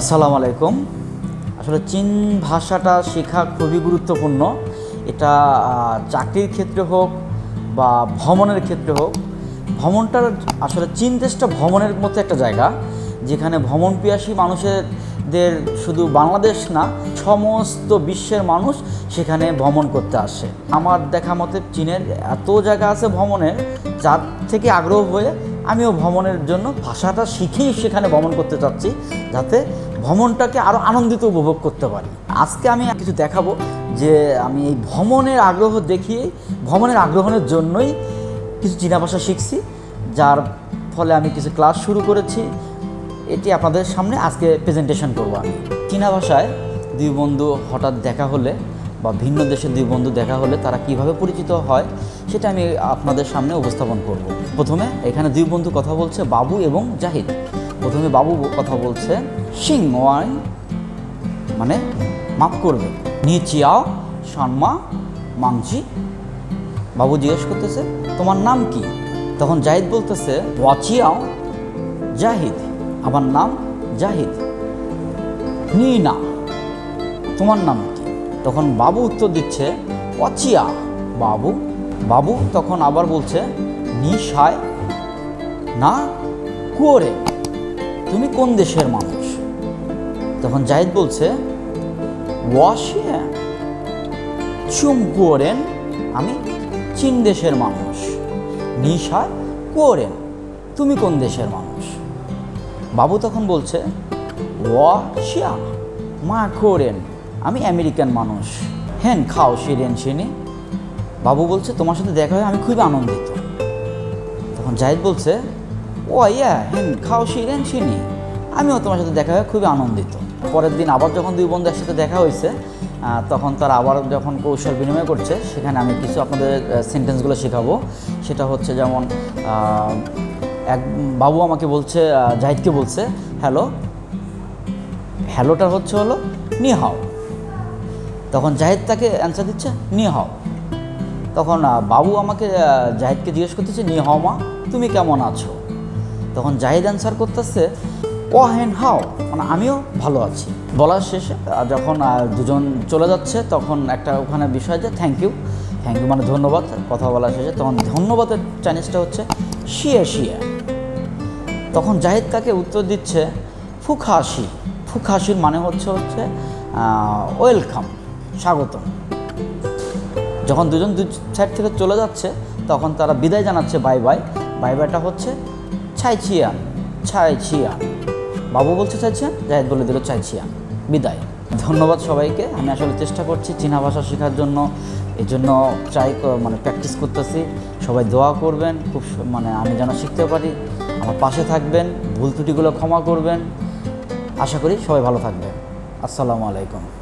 আসসালামু আলাইকুম। আসলে চীন ভাষাটা শেখা খুবই গুরুত্বপূর্ণ। এটা চাকরির ক্ষেত্রে হোক বা ভ্রমণের ক্ষেত্রে হোক, ভ্রমণটার আসলে চীন দেশটা ভ্রমণের মতো একটা জায়গা, যেখানে ভ্রমণ পিয়াসী মানুষদের শুধু বাংলাদেশ না, সমস্ত বিশ্বের মানুষ সেখানে ভ্রমণ করতে আসে। আমার দেখা মতে চীনের এত জায়গা আছে ভ্রমণের, যার থেকে আগ্রহ হয়ে আমিও ভ্রমণের জন্য ভাষাটা শিখেই সেখানে ভ্রমণ করতে চাচ্ছি, যাতে ভ্রমণটাকে আরও আনন্দিত উপভোগ করতে পারি। আজকে আমি কিছু দেখাবো যে আমি এই ভ্রমণের আগ্রহ দেখিয়ে, ভ্রমণের আগ্রহের জন্যই কিছু চীনা ভাষা শিখছি, যার ফলে আমি কিছু ক্লাস শুরু করেছি। এটি আপনাদের সামনে আজকে প্রেজেন্টেশন করব আমি। চীনা ভাষায় দুই বন্ধু হঠাৎ দেখা হলে বা ভিন্ন দেশের দুই বন্ধু দেখা হলে তারা কীভাবে পরিচিত হয়, সেটা আমি আপনাদের সামনে উপস্থাপন করব। প্রথমে এখানে দুই বন্ধু কথা বলছে, বাবু এবং জাহিদ। প্রথমে বাবু কথা বলছে সিং ওয়াই মানে মাফ করবে। নিচিয়াও সানমা, মাংজি। বাবু জিজ্ঞেস করতেছে, তোমার নাম কি? তখন জাহিদ বলতেছে ওয়াচিয়াও জাহিদ। আমার নাম জাহিদ। নি নীনা তোমার নাম কি? তখন বাবু উত্তর দিচ্ছে, অচিয়া, বাবু। বাবু তখন আবার বলছে, নিশায় না, কুয়োরে, তুমি কোন দেশের মানুষ? তখন জাহিদ বলছে, ওয়াশিয়া, চুম কুয়োরেন, আমি চীন দেশের মানুষ। নিশায়, কুয়োরেন, তুমি কোন দেশের মানুষ? বাবু তখন বলছে, ওয়াশিয়া, মা কোরেন আমি আমেরিকান মানুষ। হেন, খাও শিরেন চিনি বাবু বলছে, তোমার সাথে দেখা হয়ে আমি খুবই আনন্দিত। তখন জাহিদ বলছে, ও ইয়া হেন, খাও শিরেন চিনি আমিও তোমার সাথে দেখা হয়ে খুবই আনন্দিত। পরের দিন আবার যখন দুই বন্ধু একসাথে দেখা হয়েছে তখন তারা আবার যখন কৌশল বিনিময় করছে, সেখানে আমি কিছু আপনাদের সেন্টেন্সগুলো শেখাবো। সেটা হচ্ছে যেমন এক বাবু আমাকে বলছে জাহিদকে বলছে হ্যালো হ্যালোটা হচ্ছে হলো, নি, হাও। তখন জাহিদ তাকে অ্যান্সার দিচ্ছে নি হও। তখন বাবু আমাকে জাহিদকে জিজ্ঞেস করতেছে, নিয়ে হাও মা, তুমি কেমন আছো? তখন জাহিদ অ্যান্সার করতেছে, ও হেন হাও মানে আমিও ভালো আছি। বলার শেষে যখন দুজন চলে যাচ্ছে, তখন একটা ওখানে বিষয় যে থ্যাংক ইউ থ্যাংক ইউ মানে ধন্যবাদ। কথা বলার শেষে, তখন ধন্যবাদের চাইনিজটা হচ্ছে, শিয়ে শিয়ে। তখন জাহিদ তাকে উত্তর দিচ্ছে ফুখাশি ফুখাশির মানে হচ্ছে হচ্ছে ওয়েলকাম স্বাগতম যখন দুজন দু সাইড থেকে চলে যাচ্ছে, তখন তারা বিদায় জানাচ্ছে বাই বাই বাই বাইটা হচ্ছে, ছাই ছিয়ান ছাই ছিয়ান বাবু বলছে চাইছিয়ান জাহিদ বলে দিল চাই ছিয়ান বিদায়। ধন্যবাদ সবাইকে। আমি আসলে চেষ্টা করছি চীনা ভাষা শেখার জন্য। এই জন্য ট্রাই মানে প্র্যাকটিস করতেছি। সবাই দোয়া করবেন, খুব মানে আমি যেন শিখতে পারি। আমার পাশে থাকবেন, ভুল ত্রুটিগুলো ক্ষমা করবেন। আশা করি সবাই ভালো থাকবেন। আসসালামু আলাইকুম।